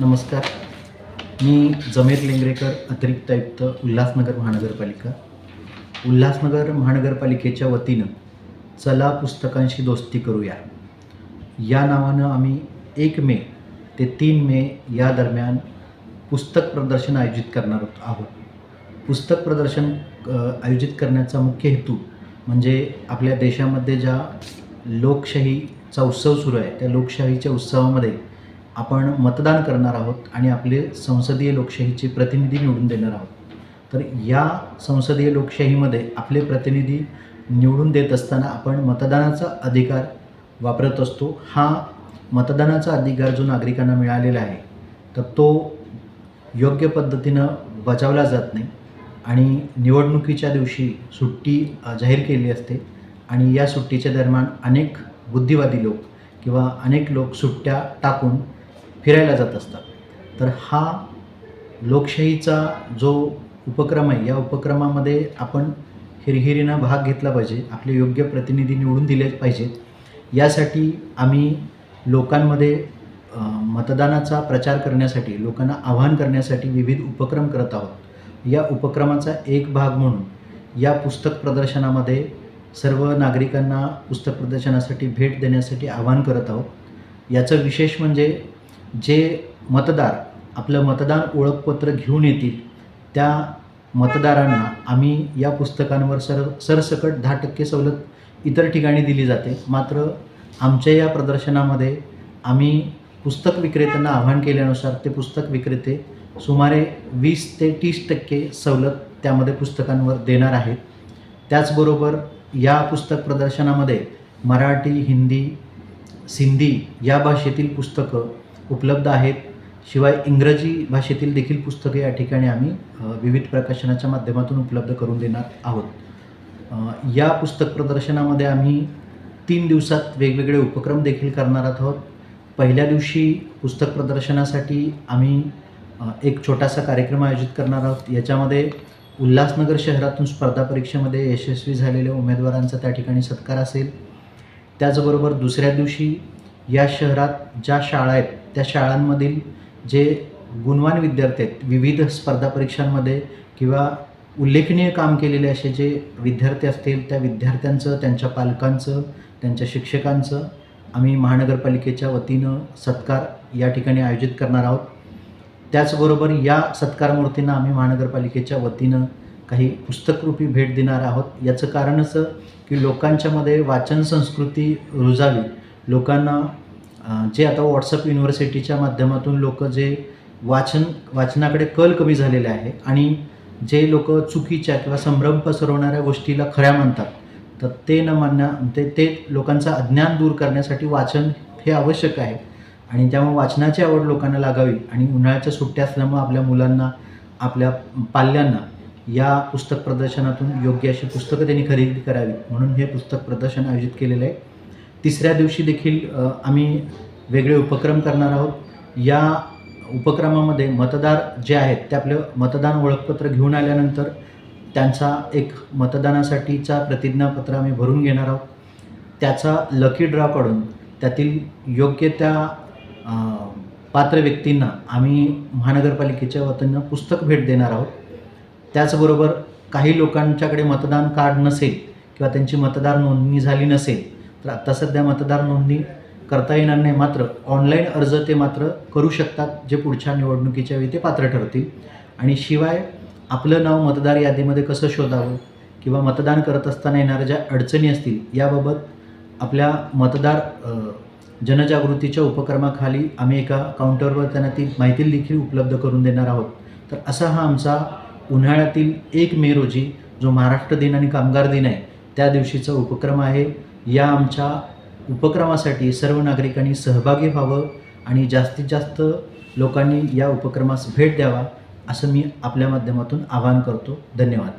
नमस्कार. मी जमेर लेंगरेकर अतिरिक्त आयुक्त उल्हासनगर महानगरपालिका. उल्हासनगर महानगरपालिकेच्या वतीनं चला पुस्तकांशी दोस्ती करूया. या नावानं आम्ही एक मे ते तीन मे या दरम्यान पुस्तक प्रदर्शन आयोजित करणार आहोत. पुस्तक प्रदर्शन आयोजित करण्याचा मुख्य हेतू म्हणजे आपल्या देशामध्ये ज्या लोकशाहीचा उत्सव सुरू आहे त्या लोकशाहीच्या उत्सवामध्ये आपण मतदान करणार आहोत आणि आपले संसदीय लोकशाहीचे प्रतिनिधी निवडून देणार आहोत. तर या संसदीय लोकशाहीमध्ये आपले प्रतिनिधी निवडून देत असताना आपण मतदानाचा अधिकार वापरत असतो. हा मतदानाचा अधिकार जो नागरिकांना मिळालेला आहे तर तो योग्य पद्धतीनं बजावला जात नाही आणि निवडणुकीच्या दिवशी सुट्टी जाहीर केली असते आणि या सुट्टीच्या दरम्यान अनेक बुद्धिवादी लोक किंवा अनेक लोक सुट्ट्या टाकून फिरायला जात असतात. तर हा लोकशाहीचा जो उपक्रम आहे या उपक्रमामध्ये आपण हिरहिरीनं भाग घेतला पाहिजे आपले योग्य प्रतिनिधी निवडून दिले पाहिजेत यासाठी आम्ही लोकांमध्ये मतदानाचा प्रचार करण्यासाठी लोकांना आवाहन करण्यासाठी विविध उपक्रम करत आहोत. या उपक्रमाचा एक भाग म्हणून या पुस्तक प्रदर्शनामध्ये सर्व नागरिकांना पुस्तक प्रदर्शनासाठी भेट देण्यासाठी आवाहन करत आहोत. याचं विशेष म्हणजे जे मतदार आपलं मतदान ओळखपत्र घेऊन येतील त्या मतदारांना आम्ही या पुस्तकांवर सर सरसकट दहा टक्के सवलत इतर ठिकाणी दिली जाते. मात्र आमच्या या प्रदर्शनामध्ये आम्ही पुस्तक विक्रेत्यांना आवाहन केल्यानुसार ते पुस्तक विक्रेते सुमारे वीस ते तीस टक्के सवलत त्यामध्ये पुस्तकांवर देणार आहेत. त्याचबरोबर या पुस्तक प्रदर्शनामध्ये मराठी हिंदी सिंधी या भाषेतील पुस्तकं उपलब्ध आहेत. शिवाय इंग्रजी भाषेतील देखील पुस्तके या ठिकाणी आम्ही विविध प्रकाशनाच्या माध्यमातून उपलब्ध करून देणार आहोत. या पुस्तक प्रदर्शनामध्ये आम्ही तीन दिवसात वेगवेगळे उपक्रम देखील करणार आहोत. पहिल्या दिवशी पुस्तक प्रदर्शनासाठी आम्ही एक छोटासा कार्यक्रम आयोजित करणार आहोत. याच्यामध्ये उल्हासनगर शहरातून स्पर्धा परीक्षेमध्ये यशस्वी झालेल्या उमेदवारांचा त्या ठिकाणी सत्कार असेल. त्याचबरोबर दुसऱ्या दिवशी या शहरात ज्या शाळा आहेत त्या शाळांमधील जे गुणवान विद्यार्थी आहेत विविध स्पर्धा परीक्षांमध्ये किंवा उल्लेखनीय काम केलेले असे जे विद्यार्थी असतील त्या विद्यार्थ्यांचं त्यांच्या पालकांचं त्यांच्या शिक्षकांचं आम्ही महानगरपालिकेच्या वतीनं सत्कार या ठिकाणी आयोजित करणार आहोत. त्याचबरोबर या सत्कारमूर्तींना आम्ही महानगरपालिकेच्या वतीनं काही पुस्तकरूपी भेट देणार आहोत. याचं कारण असं की लोकांच्यामध्ये वाचन संस्कृती रुजावी. लोकांना जे आता व्हॉट्सअप युनिव्हर्सिटीच्या माध्यमातून लोक जे वाचन वाचनाकडे कल कमी झालेले आहे आणि जे लोक चुकीच्या किंवा संभ्रम पसरवणाऱ्या गोष्टीला खऱ्या म्हणतात तर ते न मानण्या ते ते लोकांचं अज्ञान दूर करण्यासाठी वाचन हे आवश्यक आहे. आणि त्यामुळे वाचनाची आवड लोकांना लागावी आणि उन्हाळ्याच्या सुट्ट्या असल्यामुळे आपल्या मुलांना आपल्या पाल्यांना या पुस्तक प्रदर्शनातून योग्य अशी पुस्तकं त्यांनी खरेदी करावी. म्हणून हे पुस्तक प्रदर्शन आयोजित केलेलं आहे. तिसऱ्या दिवशी देखील आम्ही वेगळे उपक्रम करणार आहोत. या उपक्रमामध्ये मतदार जे आहेत ते आपलं मतदान ओळखपत्र घेऊन आल्यानंतर त्यांचा एक मतदानासाठीचा प्रतिज्ञापत्र आम्ही भरून घेणार आहोत. त्याचा लकी ड्रॉ काढून त्यातील योग्य त्या पात्र व्यक्तींना आम्ही महानगरपालिकेच्या वतीनं पुस्तक भेट देणार आहोत. त्याचबरोबर काही लोकांच्याकडे मतदान कार्ड नसेल किंवा त्यांची मतदार नोंदणी झाली नसेल तर आत्ता सध्या मतदार नोंदणी करता येणार नाही. मात्र ऑनलाईन अर्ज ते मात्र करू शकतात जे पुढच्या निवडणुकीच्या वेळी ते पात्र ठरतील. आणि शिवाय आपलं नाव मतदार यादीमध्ये कसं शोधावं किंवा मतदान करत असताना येणाऱ्या ज्या अडचणी असतील याबाबत आपल्या मतदार जनजागृतीच्या उपक्रमाखाली आम्ही एका काउंटरवर त्यांना ती माहिती देखील उपलब्ध करून देणार आहोत. तर असा हा आमचा उन्हाळ्यातील एक मे रोजी जो महाराष्ट्र दिन आणि कामगार दिन आहे त्या दिवशीचा उपक्रम आहे. या आमच्या उपक्रमासाठी सर्व नागरिकांनी सहभागी व्हावं आणि जास्तीत जास्त लोकांनी या उपक्रमास भेट द्यावा असं मी आपल्या माध्यमातून आवाहन करतो. धन्यवाद.